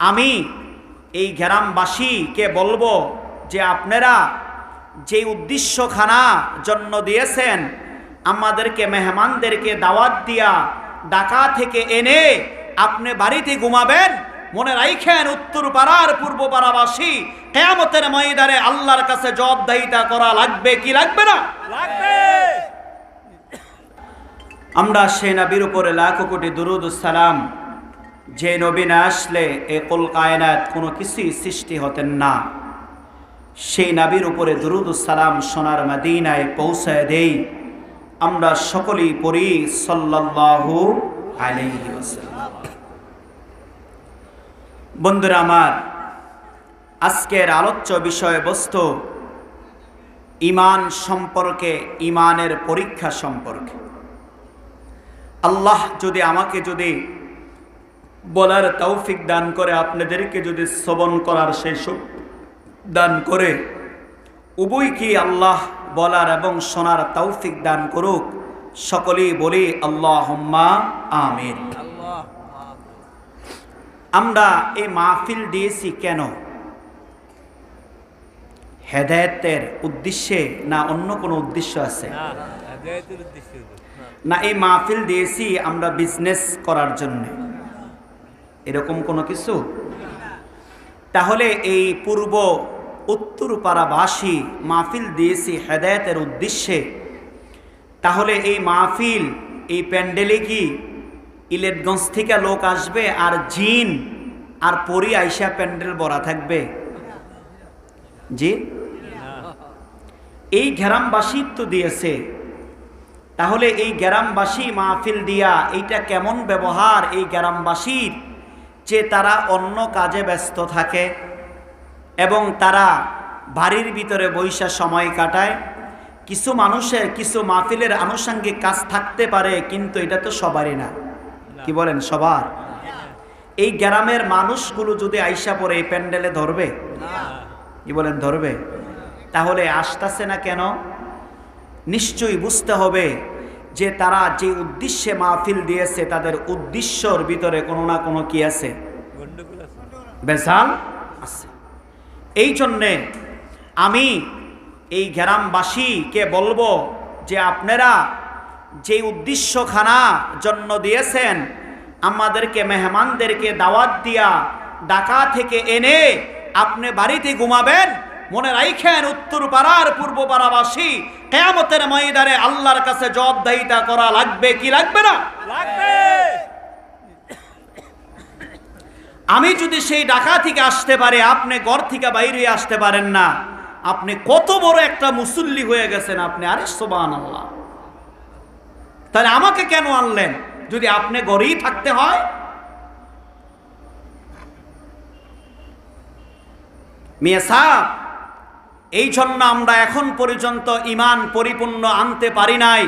আমি এই গ্রামবাসীকে বলব যে আপনারা যে উদ্দেশ্যখানা জন্য দিয়েছেন আমাদেরকে মেহমানদেরকে দাওয়াত দিয়া ঢাকা থেকে এনে আপনি বাড়িতে ঘুমাবেন মনে রাইখেন উত্তর পাড়ার পূর্ব পাড়াবাসী কেয়ামতের ময়দানে আল্লাহর কাছে জবাবদাহিতা করা লাগবে কি লাগবে না? লাগবে। আমরা সে নবীর উপরে লাখ কোটি দুরুদ সালাম যে নবী না আসলে এ কল কায়নাত কোনো কিছুই সৃষ্টি হতেন না। সেই নাবির উপরে দুরুদ সালাম সোনার মাদিনায় পৌঁছায় দেই। আমরা সকলেই পড়ি সাল্লাল্লাহু বন্ধুরা আমার, আজকের আলোচ্য বিষয়বস্তু ইমান সম্পর্কে, ইমানের পরীক্ষা সম্পর্কে। আল্লাহ যদি আমাকে যদি বলার তৌফিক দান করে আপনাদেরকে যদি শ্রবণ করার সেই সুখ দান করে উভয় কি আল্লাহ বলার এবং শোনার তৌফিক দান করুক? সকলেই বলি আল্লাহ আমিন। আমরা এই মাহফিল দিয়েছি কেন? হেদায়তের উদ্দেশ্যে না অন্য কোনো উদ্দেশ্য আছে? না এই মাহফিল দিয়েছি আমরা বিজনেস করার জন্য। এরকম কোনো কিছু? তাহলে এই পূর্ব উত্তরপাড়াবাসী মাহফিল দিয়েছি হেদায়তের উদ্দেশ্যে। তাহলে এই মাহফিল, এই প্যান্ডেলে কি ইলেটগঞ্জ থেকে লোক আসবে আর জিন আর পরি আইসা প্যান্ডেল ভরা থাকবে। জি? এই গ্রামবাসী তো দিয়েছে। তাহলে এই গ্রামবাসী মাহফিল দিয়া এইটা কেমন ব্যবহার এই গ্রামবাসীর? যে তারা অন্য কাজে ব্যস্ত থাকে এবং তারা বাড়ির ভিতরে বৈশা সময় কাটায়। কিছু মানুষের, কিছু মাহফিলের আনুষঙ্গিক কাজ থাকতে পারে, কিন্তু এটা তো সবারই না। কি বলেন, সবার? এই গ্রামের মানুষগুলো যদি আইসা পরে এই প্যান্ডেলে ধরবে? কি বলেন, ধরবে? তাহলে আসতেছে না কেন? নিশ্চয়ই বুঝতে হবে যে তারা যে উদ্দেশ্যে মাহফিল দিয়েছে তাদের উদ্দেশ্যর ভিতরে কোনো না কোনো কি আছে? বেজাল আছে। এই জন্যে আমি এই গ্রামবাসীকে বলব যে আপনারা যে উদ্দেশ্যখানা জন্য দিয়েছেন আমাদেরকে মেহমানদেরকে দাওয়াত দিয়া ঢাকা থেকে এনে আপনি বাড়িতে ঘুমাবেন। মনে রাইখেন উত্তর পাড়ার পূর্ব পাড়াবাসী। কেয়ামতের ময়দানে আল্লাহর কাছে জবাবদাহিতা করা লাগবে কি লাগবে না? লাগবে। আমি যদি সেই ঢাকা থেকে আসতে পারে আপনি ঘর থেকে বাইরে আসতে পারেন না। আপনি কত বড় একটা মুসল্লি হয়ে গেছেন আপনি। আরে সোবান আল্লাহ তাহলে আমাকে কেন আনলেন? যদি আপনি ঘরেই থাকতে হয়? মেয়ে সাহ এই জন্য আমরা এখন পর্যন্ত ইমান পরিপূর্ণ আনতে পারি নাই।